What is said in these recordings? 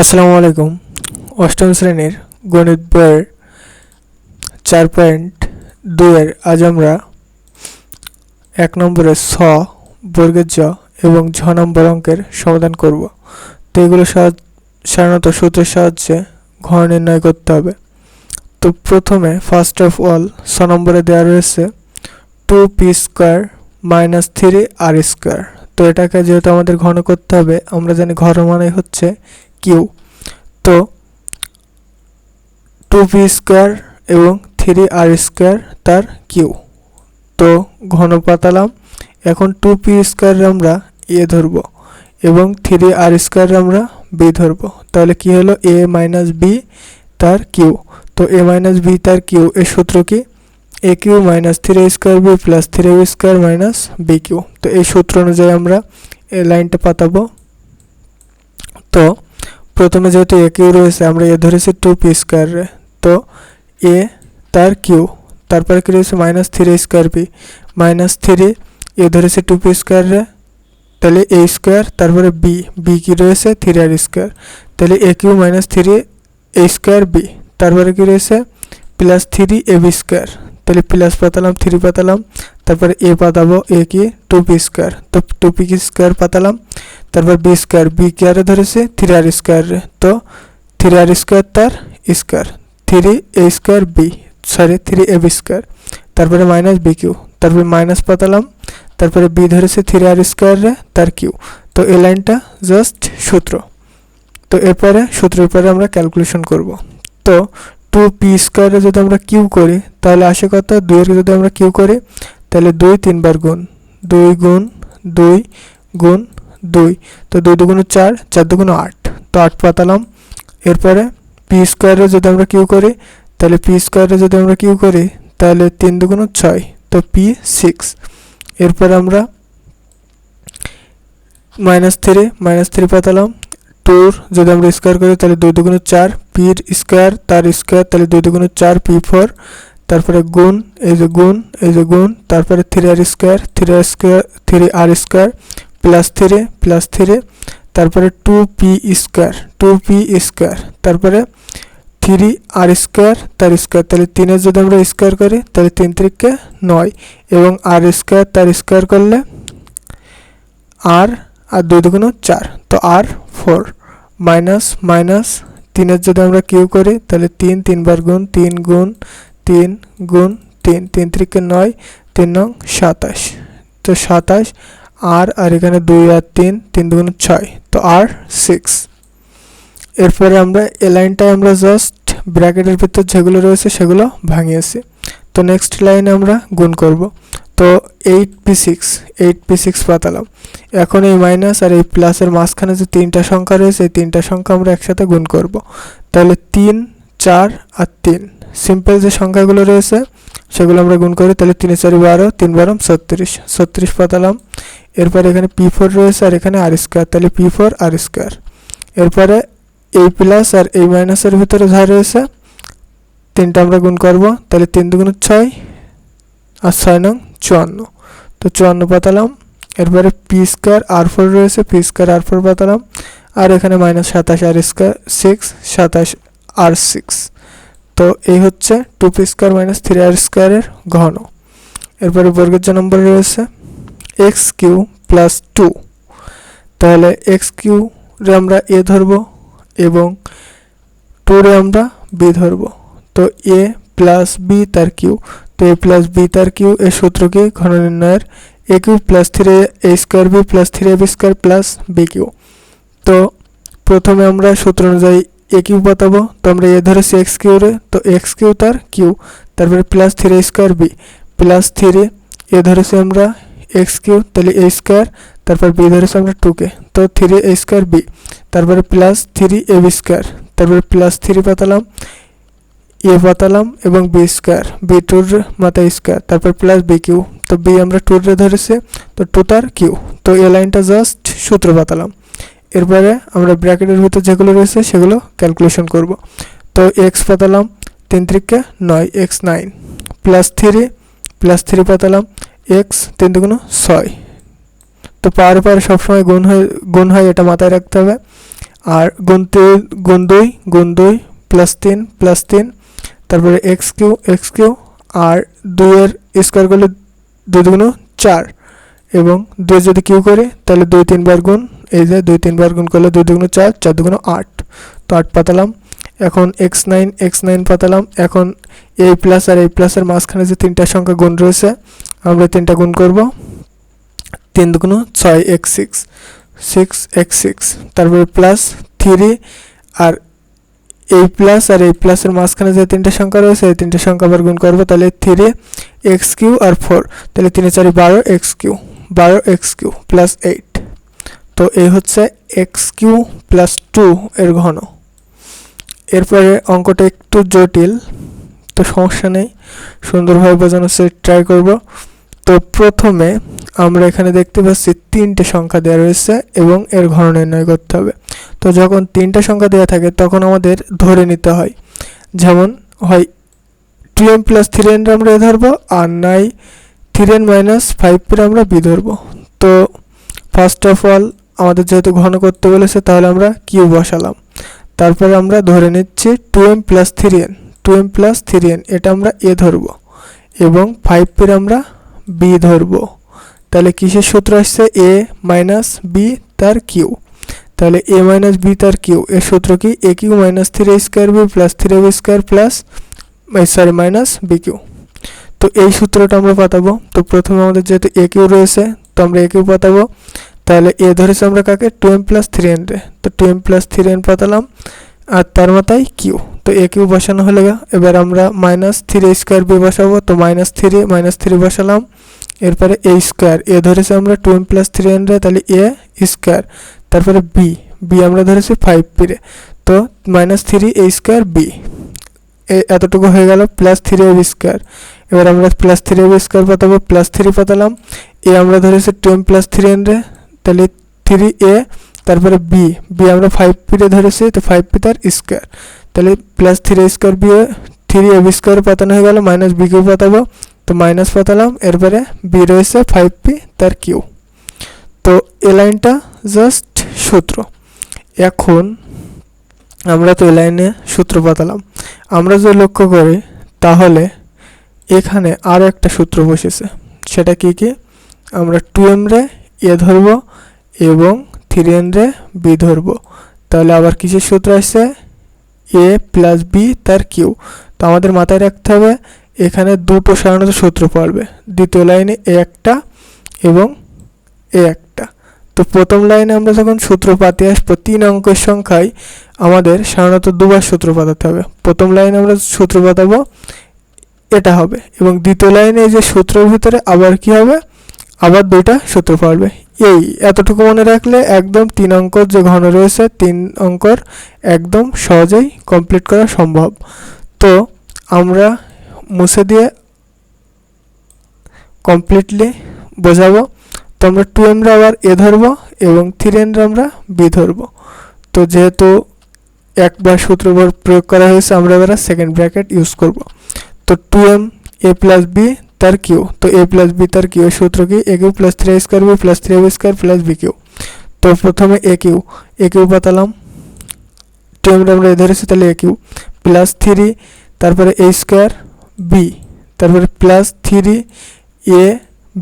আসসালামু আলাইকুম। অষ্টম শ্রেণির গণিত বইয়ের চার পয়েন্ট দুইয়ের আজ আমরা এক নম্বরের ছ বর্গের জ এবং ঝ নম্বর অঙ্কের সমাধান করব। তো এগুলো সাধারণত সূত্রের সাহায্যে ঘর নির্ণয় করতে হবে। তো প্রথমে ফার্স্ট অফ অল ছ নম্বরে দেওয়া রয়েছে two p square minus three r square তো এটাকে যেহেতু আমাদের ঘন করতে হবে, আমরা জানি ঘর মানে হচ্ছে কিউ। তো টু পি স্কোয়ার এবং থ্রি আর স্কোয়ার তার কিউ। তো ঘন পাতালাম এখন টু পি স্কোয়ার আমরা এ ধরব এবং থ্রি আর স্কোয়ার আমরা বি ধরব। তাহলে কি হলো? এ মাইনাস বি তার কিউ। তো এ মাইনাস বি তার কিউ। এর সূত্র কি? A cube minus three square b plus three square minus b cube. তো এই সূত্র অনুযায়ী আমরা এই লাইনটা পাতাবো। তো প্রথমে যেহেতু এ কিউ রয়েছে আমরা এ ধরেছি টু পি স্কোয়ারে তো এ তার কিউ তারপরে কি রয়েছে minus three square p minus three a ধরেছে টু পি স্কোয়ারে তাহলে এ স্কোয়ার তারপরে বি বি কি রয়েছে থ্রি আর স্কোয়ার তাহলে a cube minus three a square b তারপরে কি রয়েছে plus three a b square তাহলে প্লাস পাতালাম থ্রি পাতালাম তারপরে এ পাতাবো এ কি টু পি স্কোয়ার তো টু পি স্কোয়ার পাতালাম তারপর বি স্কোয়ার বি কেয়ারে ধরেছে থ্রি আর স্কোয়ার তো থ্রি আর স্কোয়ার তার square three a square b sorry three a b square তারপরে মাইনাস বি কিউ তারপরে মাইনাস পাতালাম তারপরে বি ধরেছে থ্রি আর স্কোয়ারে তার কিউ তো এই লাইনটা জাস্ট সূত্র তো এরপরে সূত্রের পরে আমরা ক্যালকুলেশন করব তো টু পি স্কোয়ারে যদি আমরা কিউ করি, তাহলে আসে কত দুইয়ের যদি আমরা কিউ করি, তাহলে দুই তিনবার গুণ, দুই গুণ দুই গুণ, দুই। তো দুই দুগুণ চার চার দুগুণ আট। তো আট পাতালাম। এরপরে পি স্কোয়ারে যদি আমরা কিউ করি, তাহলে পি স্কোয়ারে যদি আমরা কিউ করি, তাহলে তিন দুগুণ ছয়। তো পি সিক্স এরপরে আমরা মাইনাস থ্রি মাইনাস থ্রি পাতালাম। টুর যদি আমরা স্কোয়ার করি, তাহলে দুই দুগুণ চার, পির স্কোয়ার তার স্কোয়ার তাহলে দুই দুগুণ চার পি ফোর তারপরে গুণ, এই যে গুণ, এই যে গুণ, তারপরে three r square three r square three r square plus three plus three তারপরে two p square two p square তারপরে থ্রি আর স্কোয়ার তার স্কোয়ার তাহলে তিনের যদি আমরা স্কোয়ার করি, তাহলে তিন তিরিককে নয়, এবং আর স্কোয়ার তার স্কোয়ার করলে আর আর দুই দুগুণ চার, তো আর ফোর মাইনাস মাইনাস তিনের যদি আমরা কিউ করি, তাহলে তিন তিনবার গুণ তিন গুণ তিন গুণ তিন। তিন তিরিকে নয়, তিন নং সাতাশ। তো সাতাশ, আর আর এখানে দুই আর তিন তিন দুগুণ ছয়। তো আর সিক্স এরপরে আমরা এ লাইনটায় আমরা জাস্ট ব্র্যাকেটের ভিতর যেগুলো রয়েছে সেগুলো ভাঙিয়েছি। তো নেক্সট লাইনে আমরা গুণ করব। তো eight p six eight p six পাতালাম। এখন এই মাইনাস আর এই প্লাসের মাঝখানে যে তিনটা সংখ্যা রয়েছে, এই তিনটা সংখ্যা আমরা একসাথে গুণ করব। তাহলে তিন, চার আর তিন। সিম্পল যে সংখ্যাগুলো রয়েছে, সেগুলো আমরা গুণ করি, তাহলে তিনে চারি বারো, তিন বারো, ছত্রিশ। ছত্রিশ পাতালাম। এরপরে এখানে পি ফোর রয়েছে আর এখানে আর স্কোয়ার তাহলে পি ফোর আর স্কোয়ার এরপরে এই প্লাস আর এই মাইনাসের ভিতরে যা রয়েছে, তিনটা আমরা গুণ করব। তাহলে তিন দুগুণ ছয় আর ছয় নং চুয়ান্ন। তো চুয়ান্ন পাতালাম। এরপরে পি স্কোয়ার আর ফোর রয়েছে, পি স্কোয়ার আর ফোর পাতালাম। আর এখানে মাইনাস সাতাশ আর স্কোয়ার সিক্স, সাতাশ আর সিক্স। তো এই হচ্ছে two p square minus three r স্কোয়ারের ঘন। এরপরে বর্গের নম্বর রয়েছে, এক্স কিউ প্লাস টু। তাহলে এক্স কিউ রে আমরা এ ধরবো এবং টুরে আমরা বি ধরবো। তো এ প্লাস বি তার কিউ। তো এ প্লাস বি তার কিউ এর সূত্র কি ঘন নির্ণয়ের a cube plus three a square b plus three a b square plus b cube. তো প্রথমে আমরা সূত্র অনুযায়ী এ কিউ পাতাবো, তো আমরা এ ধরেছি এক্স কিউ রে, তো এক্স কিউ তার কিউ, তারপরে plus three square b plus three a ধরেছি আমরা এক্স কিউ, তাহলে এ স্কোয়ার তারপর বি ধরেছি আমরা টুকে তো থ্রি এ স্কোয়ার বি তারপরে plus three a b square তারপরে প্লাস থ্রি পাতালাম এ পাতালাম এবং বি স্কোয়ার বি টুর মাথায় স্কোয়ার তারপর প্লাস বি কিউ তো বি আমরা টুরে ধরেছি, তো টু তার কিউ তো এ লাইনটা জাস্ট সূত্র পাতালাম এরপরে আমরা ব্র্যাকেটের ভিতর যেগুলো রয়েছে সেগুলো ক্যালকুলেশন করব। তো এক্স পাতালাম তিন ত্রিকে নয় x nine plus three plus three পাতালাম x তিন দুগুণ ছয়। তো পাওয়ার পর সবসময় গুণ হয় গুণ হয় এটা মাথায় রাখতে হবে। আর গুণ গুণ দুই গুণ দুই প্লাস তিন প্লাস তিন তারপরে এক্স কিউ এক্স কিউ, আর দুইয়ের স্কোয়ার করলে দুই দুগুণ চার। এবং দুই যদি কিউ করে, তাহলে দুই তিনবার গুণ, এই যে দুই তিনবার গুণ করলে দুই দুগুণ চার চার দুগুণ আট। তো আট পাতালাম। এখন এক্স নাইন এক্স নাইন পাতালাম। এখন এই প্লাস আর এই প্লাসের মাঝখানে যে তিনটা সংখ্যা গুণ রয়েছে, আমরা তিনটা গুণ করব। তিন দুগুণ ছয় x six six x six তারপরে প্লাস থ্রি আর এই প্লাস আর এই প্লাসের মাঝখানে যে তিনটা সংখ্যা রয়েছে, এই তিনটা সংখ্যা আবার গুণ করব, তাহলে থ্রি এক্স কিউ আর ফোর তাহলে তিনে চারি বারো এক্স কিউ বারো এক্স কিউ প্লাস এইট তো এই হচ্ছে এক্স কিউ প্লাস টু এর ঘন। এরপরে অঙ্কটা একটু জটিল, তো সমস্যা নেই, সুন্দরভাবে বোঝানো বোঝানোর ট্রাই করব। তো প্রথমে আমরা এখানে দেখতে পাচ্ছি তিনটে সংখ্যা দেওয়া রয়েছে এবং এর ঘন নির্ণয় করতে হবে। তো যখন তিনটা সংখ্যা দেওয়া থাকে, তখন আমাদের ধরে নিতে হয়। যেমন, হয় two m plus three n আমরা এ ধরবো, আর নাই three n minus five p আমরা বি ধরবো। তো ফার্স্ট অফ অল আমাদের যেহেতু ঘন করতে বলেছে, তাহলে আমরা কিউ বসালাম। তারপরে আমরা ধরে নিচ্ছি two m plus three n two m plus three n এটা আমরা এ ধরবো। এবং ফাইভ পির আমরা বি ধরবো। তাহলে কিসের সূত্র আসছে? এ মাইনাস বি তার কিউ তাহলে এ মাইনাস বি তার কিউ এর সূত্র কি? A cube minus three square b plus three b square plus sorry minus b cube তো এই সূত্রটা আমরা পাতাবো। তো প্রথমে আমাদের যেহেতু এ কিউ রয়েছে, তো আমরা এ কিউ পাতাবো। তাহলে এ ধরেছে আমরা কাকে? Two m plus three n রে। তো two m plus three n পাতালাম, আর তার মাথায় কিউ তো এ কিউ বসানো হলে এবার আমরা মাইনাস থ্রি স্কোয়ার বি বসাবো। তো মাইনাস থ্রি মাইনাস থ্রি বসালাম। এরপরে এ স্কোয়ার এ ধরেছে আমরা টু এম প্লাস থ্রি রে তাহলে এ স্কোয়ার তারপরে বি বি আমরা ধরেছি ফাইভ পিরে তো minus three a square b এতটুকু হয়ে গেল প্লাস থ্রি এ স্কোয়ার এবার আমরা প্লাস থ্রি এ স্কোয়ার পাতাবো প্লাস থ্রি পাতালাম এ আমরা ধরেছি টু এম প্লাস থ্রি রে তাহলে থ্রি এ তারপরে বি বি আমরা ফাইভ পিতে ধরেছি, তো ফাইভ পি তার স্কোয়ার তাহলে plus three square b three a square পাতানো হয়ে গেল মাইনাস বি কিউ পাতাবো তো মাইনাস পাতালাম এরপরে বি রয়েছে ফাইভ পি তার কিউ তো এ লাইনটা জাস্ট সূত্র। এখন আমরা তো এ লাইনে সূত্র পাতালাম আমরা যদি লক্ষ্য করি, তাহলে এখানে আরও একটা সূত্র বসেছে। সেটা কি কি? আমরা টু এম রে এ ধরব এবং থ্রি এন রে বি ধরব। তাহলে আবার কিসের সূত্র আসছে? এ প্লাস বি তার কিউ তো আমাদের মাথায় রাখতে হবে এখানে দুটো সাধারণত সূত্র পড়বে। দ্বিতীয় লাইনে এ একটা এবং এ একটা। তো প্রথম লাইনে আমরা যখন সূত্র পাতে আসব, তিন অঙ্কের সংখ্যায় আমাদের সাধারণত দুবার সূত্র পাতাতে হবে। প্রথম লাইনে আমরা সূত্র পাতাবো, এটা হবে এবং দ্বিতীয় লাইনে যে সূত্রের ভিতরে আবার কি হবে? আবার দুইটা সূত্র পারবে এই এতটুকু মনে রাখলে একদম তিন অঙ্কর যে ঘন রয়েছে, তিন অঙ্কর একদম সহজেই কমপ্লিট করা সম্ভব। তো আমরা মুছে দিয়ে কমপ্লিটলি বোঝাবো তো আমরা টু এমরা আবার এ ধরবো এবং থ্রি এনরা আমরা বি ধরবো। তো যেহেতু একবার সূত্র প্রয়োগ করা হয়েছে, আমরা এবার সেকেন্ড ব্র্যাকেট ইউজ করব। তো two m a plus b তার কিউ তো এ প্লাস বি তার কিউ সূত্র কি? A cube plus three square b plus three b square plus b cube তো প্রথমে এ কিউ এ কিউ পাতালাম। টু এম আমরা এ ধরেছি, তাহলে এ কিউ প্লাস থ্রি তারপরে এ স্কোয়ার বি তারপরে plus three a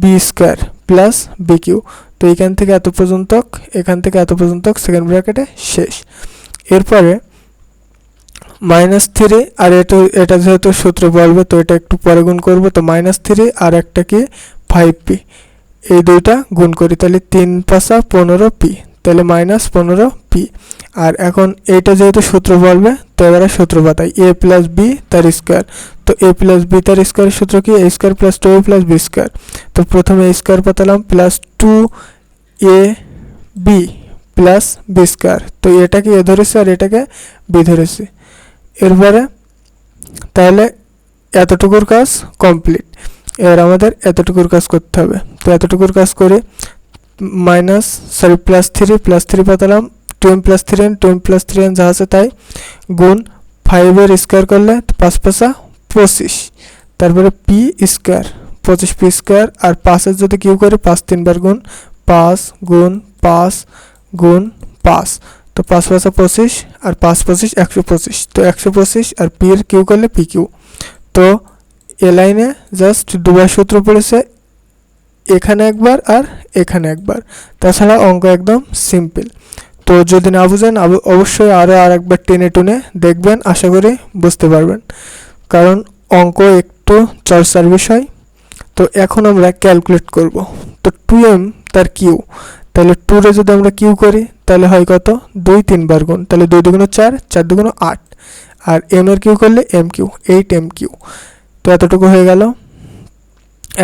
b square plus b cube তো এখান থেকে এত পর্যন্ত এখান থেকে এত পর্যন্ত সেকেন্ড ব্র্যাকেটে শেষ। এরপরে মাইনাস থ্রি আর এটা এটা যেহেতু সূত্র বলবে, তো এটা একটু পরে গুণ করব। তো মাইনাস থ্রি আর একটা কি? ফাইভ পি এই দুইটা গুণ করি, তাহলে তিন পাশা পনেরো পি তাহলে মাইনাস পনেরো পি আর এখন এইটা যেহেতু সূত্র বলবে, তো এবারে সূত্র পাতাই এ প্লাস বি তার স্কোয়ার তো এ প্লাস বি তার স্কোয়ারের সূত্র কি? A square plus two a plus b square তো প্রথমে a square পাতালাম plus two a b plus b square তো এটাকে এ ধরেছে আর এটাকে বি ধরেছে? এরপরে তাহলে এতটুকুর কাজ কমপ্লিট এবার আমাদের এতটুকুর কাজ করতে হবে। তো এতটুকুর কাজ করে minus sorry plus three plus three পাতালাম। Two m plus three n two plus three n যা আছে তাই, গুণ ফাইভের স্কোয়ার করলে পাঁচ পাঁচা পঁচিশ। তারপরে পি স্কোয়ার পঁচিশ পি স্কোয়ার আর পাঁচের যদি কিউ করে, পাঁচ তিনবার গুণ পাঁচ গুণ পাঁচ গুণ পাঁচ। তো পাঁচ পাঁচা পঁচিশ আর পাঁচ পঁচিশ একশো পঁচিশ। তো একশো পঁচিশ আর পি এর কিউ করলে পি কিউ তো এ লাইনে জাস্ট দুবার সূত্র পড়েছে, এখানে একবার আর এখানে একবার। তাছাড়া অঙ্ক একদম সিম্পল তো যদি না বুঝেন অবশ্যই আরও আর একবার টেনে টুনে দেখবেন, আশা করি বুঝতে পারবেন। কারণ অঙ্ক একটু চর্চার বিষয়। তো এখন আমরা ক্যালকুলেট করব। তো টু এম তার কিউ তাহলে টুরে যদি আমরা কিউ করি, তাহলে হয় কত? দুই তিনবার গুণ। তাহলে দুই দুগুণ চার চার দুগুণ আট। আর এম এর কিউ করলে m cube eight m cube তো এতটুকু হয়ে গেল।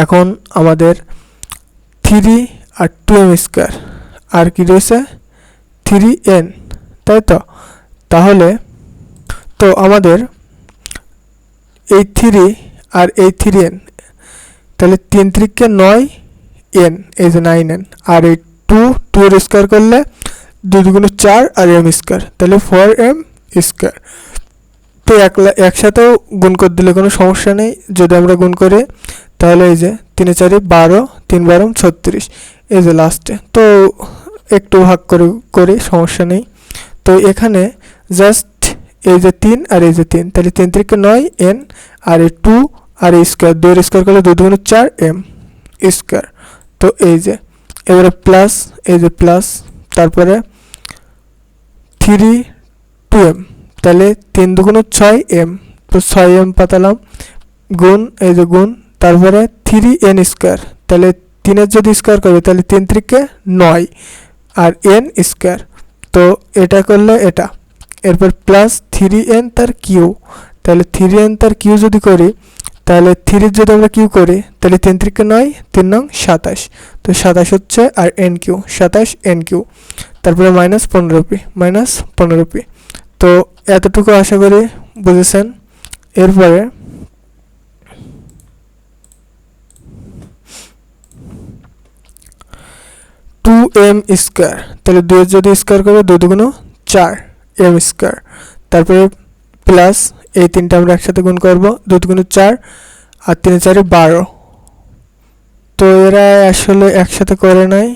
এখন আমাদের থ্রি আর টু এম স্কোয়ার আর কি রয়েছে? থ্রি এন তাই তো? তাহলে, তো আমাদের এই থ্রি আর এই থ্রি এন তাহলে তিন ত্রিককে নয় এন এই যে নাইন এন আর এই টু টু এর স্কোয়ার করলে দুই দুগুণ চার আর এম স্কোয়ার তাহলে ফোর এম স্কোয়ার তো একলা একসাথেও গুণ করে দিলে কোনো সমস্যা নেই, যদি আমরা গুণ করি, তাহলে এই যে তিনে চারে বারো, তিন বারো, ছত্রিশ, এই যে লাস্টে তো একটু ভাগ করে করি সমস্যা নেই। তো এখানে জাস্ট এই যে তিন, আর এই যে তিন। তাহলে তিন থেকে নয় এন আর এই টু আর এই স্কোয়ার দুই স্কোয়ার করলে দুই দুগুণ চার এম স্কোয়ার তো এই যে, এবারে প্লাস এই যে প্লাস তারপরে থ্রি টু এম তাহলে তিন দুগুণ ছয় এম তো ছয় এম পাতালাম, গুণ, এই যে গুণ, তারপরে থ্রি এন স্কোয়ার তাহলে তিনের যদি স্কোয়ার করবে তাহলে তিন ত্রিকে নয়, আর এন স্কোয়ার তো এটা করলে এটা। এরপর প্লাস থ্রি এন তার কিউ তাহলে থ্রি এন তার কিউ যদি করি, তাহলে থ্রির যদি আমরা কিউ করি, তাহলে তিন ত্রিকে নয়, তিন নং সাতাশ। তো সাতাশ হচ্ছে আর এন কিউ সাতাশ এন কিউ তারপরে মাইনাস পনেরো পি মাইনাস পনেরো পি তো এতটুকু আশা করি বুঝেছেন। এরপরে টু এম স্কোয়ার তাহলে দুই যদি স্কোয়ার করবে, দুই দুগুণ চার এম স্কোয়ার তারপরে প্লাস এই তিনটা আমরা একসাথে গুণ করব, দুই দুগুণ চার আর তিন চারে বারো। তো এরা আসলে একসাথে করে নাই।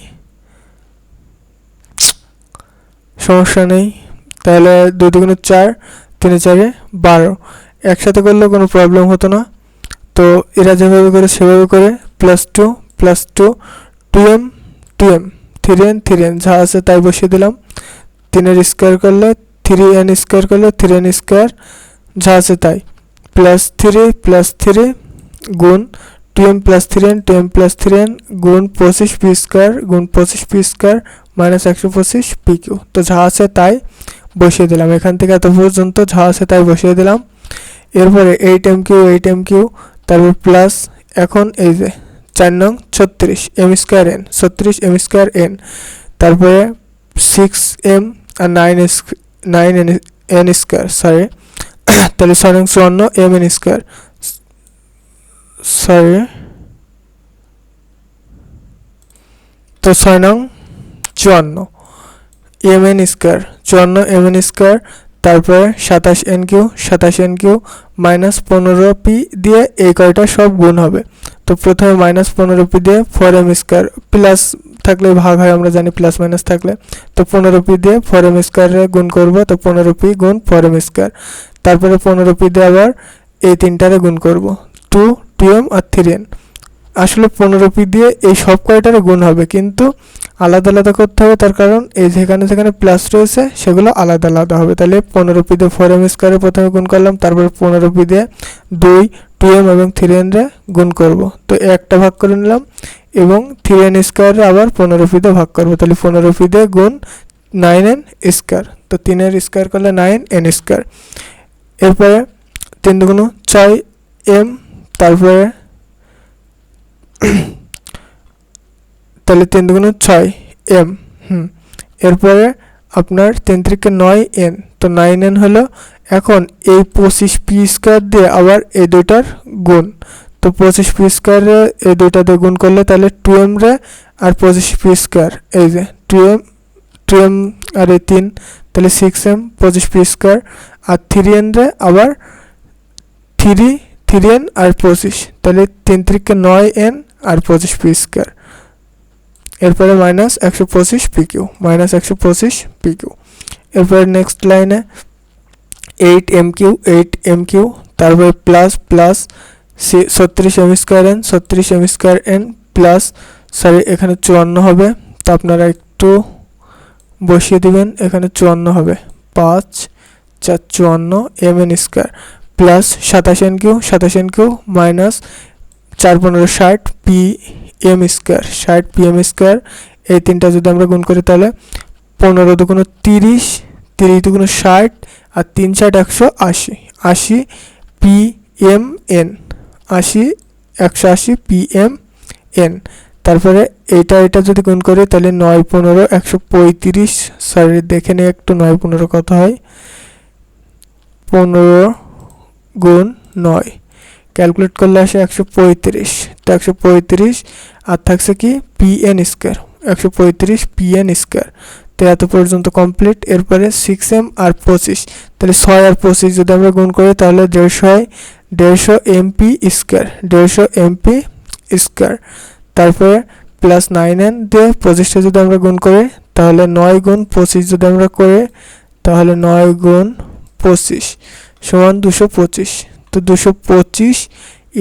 সমস্যা নেই। তাহলে দুই দুগুণ চার, তিনে চারে বারো। একসাথে করলে কোনো প্রবলেম হতো না। তো এরা যেভাবে করে সেভাবে করে plus two plus two two m two m three n three n যা আছে তাই বসিয়ে দিলাম। তিনের স্কোয়ার করলে থ্রি এন স্কোয়ার করলে থ্রি এন স্কোয়ার যা আছে তাই প্লাস থ্রি প্লাস থ্রি গুণ two m plus three n two m plus three n গুণ পঁচিশ পি স্কোয়ার গুণ পঁচিশ পি স্কোয়ার মাইনাস একশো পঁচিশ পি কিউ তো যা আছে তাই বসিয়ে দিলাম এখান থেকে এত পর্যন্ত যা আছে তাই বসিয়ে দিলাম এরপরে eight m cube eight m cube তারপর প্লাস এখন এই যে চার নং ছত্রিশ এম স্কোয়ার এন ছত্রিশ এম স্কোয়ার এন তারপরে সিক্স এম আর nine nine n n square sorry তাহলে ছয় নং চুয়ান্ন, এম এন স্কোয়ার সরি তো ছয় নং চুয়ান্ন, এম এন স্কোয়ার, চুয়ান্ন, এম এন স্কোয়ার, তারপরে সাতাশ এন কিউ, সাতাশ এন কিউ, মাইনাস পনেরো পি দিয়ে এই কয়টা সব গুণ হবে। তো প্রথমে মাইনাস পনেরো পি দিয়ে ফোর এম স্কোয়ার প্লাস থাকলে, ভাগ হয়, আমরা জানি প্লাস মাইনাস থাকলে। তো পনেরো পি দিয়ে ফোর এম স্কোয়ারে গুণ করব, তো পনেরো পি গুণ ফোর এম স্কোয়ার তারপরে পনেরো পি দিয়ে আবার এই তিনটারে গুণ করব টু টু এম আর থ্রি এন আসলে পনেরো পি দিয়ে এই সব কয়টারে গুণ হবে, কিন্তু আলাদা আলাদা করতে হবে, তার কারণ এই যেখানে যেখানে প্লাস রয়েছে, সেগুলো আলাদা আলাদা হবে। তাহলে পনেরো পি দিয়ে ফোর এম স্কোয়ারে প্রথমে গুণ করলাম, তারপরে পনেরো পি দিয়ে দুই টু এম এবং থ্রি এন রে গুণ করব। তো একটা ভাগ করে নিলাম এবং থ্রি এন স্কোয়ারে আবার পনেরো দিয়ে ভাগ করব। তাহলে পনেরো দিয়ে গুণ নাইন এন স্কোয়ার তো তিনের স্কোয়ার করলে নাইন এন স্কোয়ার এরপরে তিন দুগুণ ছয় এম তারপরে তাহলে তিন দুগুণ ছয় এম হুম। এরপরে আপনার তিন থেকে নয় এন তো নাইন এন হলো এখন এই পঁচিশ পি স্কোয়ার দিয়ে আবার এই দুইটার গুণ। তো পঁচিশ পি স্কোয়ারে এই দুইটা দিয়ে গুণ করলে তাহলে টু এম রে আর পঁচিশ পি স্কোয়ার, এই যে টু এম টু এম আর এই তিন, তাহলে সিক্স এম পঁচিশ পি স্কোয়ার আর থ্রি এন রে আবার থ্রি থ্রি এন আর পঁচিশ, তাহলে তিন থেকে নয় এন আর পঁচিশ পি স্কোয়ার। এরপরে মাইনাস একশো পঁচিশ পি কিউ মাইনাস একশো পঁচিশ পি কিউ। এরপরে নেক্সট লাইনে eight m cube eight m cube তারপরে প্লাস প্লাস ছত্রিশ এম স্কোয়ার এন ছত্রিশ m square n plus sorry এখানে চুয়ান্ন হবে। তা আপনারা একটু বসিয়ে দিবেন, এখানে চুয়ান্ন হবে। পাঁচ, চার, চুয়ান্ন এম এন স্কোয়ার প্লাস সাতাশ এন কিউ সাতাশ এন কিউ মাইনাস চার পনেরো ষাট পি এম স্কোয়ার ষাট পি এম স্কোয়ার এই তিনটা যদি আমরা গুণ করি তাহলে পনেরো দুগুণ তিরিশ তিরিশ দুগুণ ষাট আর তিন ষাট একশো আশি আশি পি এম এন আশি একশো আশি পি এম এন তারপরে এইটা এটা যদি গুণ করি তাহলে নয় পনেরো একশো পঁয়ত্রিশ। সরি দেখে নিই একটু নয় পনেরো কত হয়? পনেরো গুণ নয়। ক্যালকুলেট করলে আসে একশো পঁয়ত্রিশ। তো একশো পঁয়ত্রিশ আর থাকছে কি? P n square. একশো পঁয়ত্রিশ পি এন স্কোয়ার। তো এত পর্যন্ত কমপ্লিট এরপরে সিক্স এম আর পঁচিশ। তাহলে ছয় আর পঁচিশ যদি আমরা গুণ করি, তাহলে দেড়শো হয় দেড়শো এমপি স্কোয়ার দেড়শো এমপি স্কোয়ার তারপরে প্লাস নাইন এন দিয়ে পঁচিশটা যদি আমরা গুণ করি, তাহলে নয় গুণ পঁচিশ যদি আমরা করে, তাহলে নয় গুণ পঁচিশ সমান দুশো পঁচিশ। তো দুশো পঁচিশ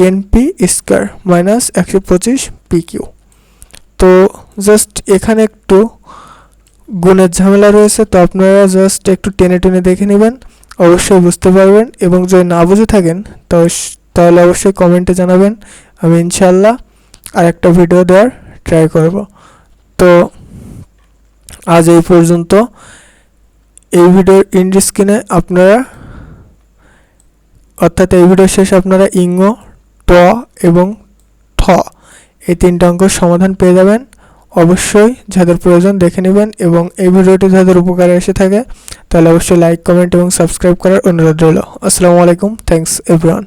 এনপি স্কোয়ার মাইনাস একশো পঁচিশ পি কিউ তো জাস্ট এখানে একটু গুণের ঝামেলা রয়েছে, তো আপনারা জাস্ট একটু টেনে টেনে দেখে নেবেন, অবশ্যই বুঝতে পারবেন এবং যদি না বুঝে থাকেন, তো তাহলে অবশ্যই কমেন্টে জানাবেন, আমি ইনশাল্লাহ আর একটা ভিডিও দেওয়ার ট্রাই করব। তো আজ এই পর্যন্ত, এই ভিডিওর ইন্ড স্ক্রিনে আপনারা, অর্থাৎ এই ভিডিও শেষে আপনারা ইঙ্গ, ট এবং ঠ, এই তিনটা অঙ্ক সমাধান পেয়ে যাবেন। অবশ্যই যাদের প্রয়োজন দেখে নেবেন এবং এই ভিডিওটি যাদের উপকারে এসে থাকে, তাহলে অবশ্যই লাইক কমেন্ট এবং সাবস্ক্রাইব করার অনুরোধ রইল। আসসালামু আলাইকুম থ্যাংকস এভরিওয়ান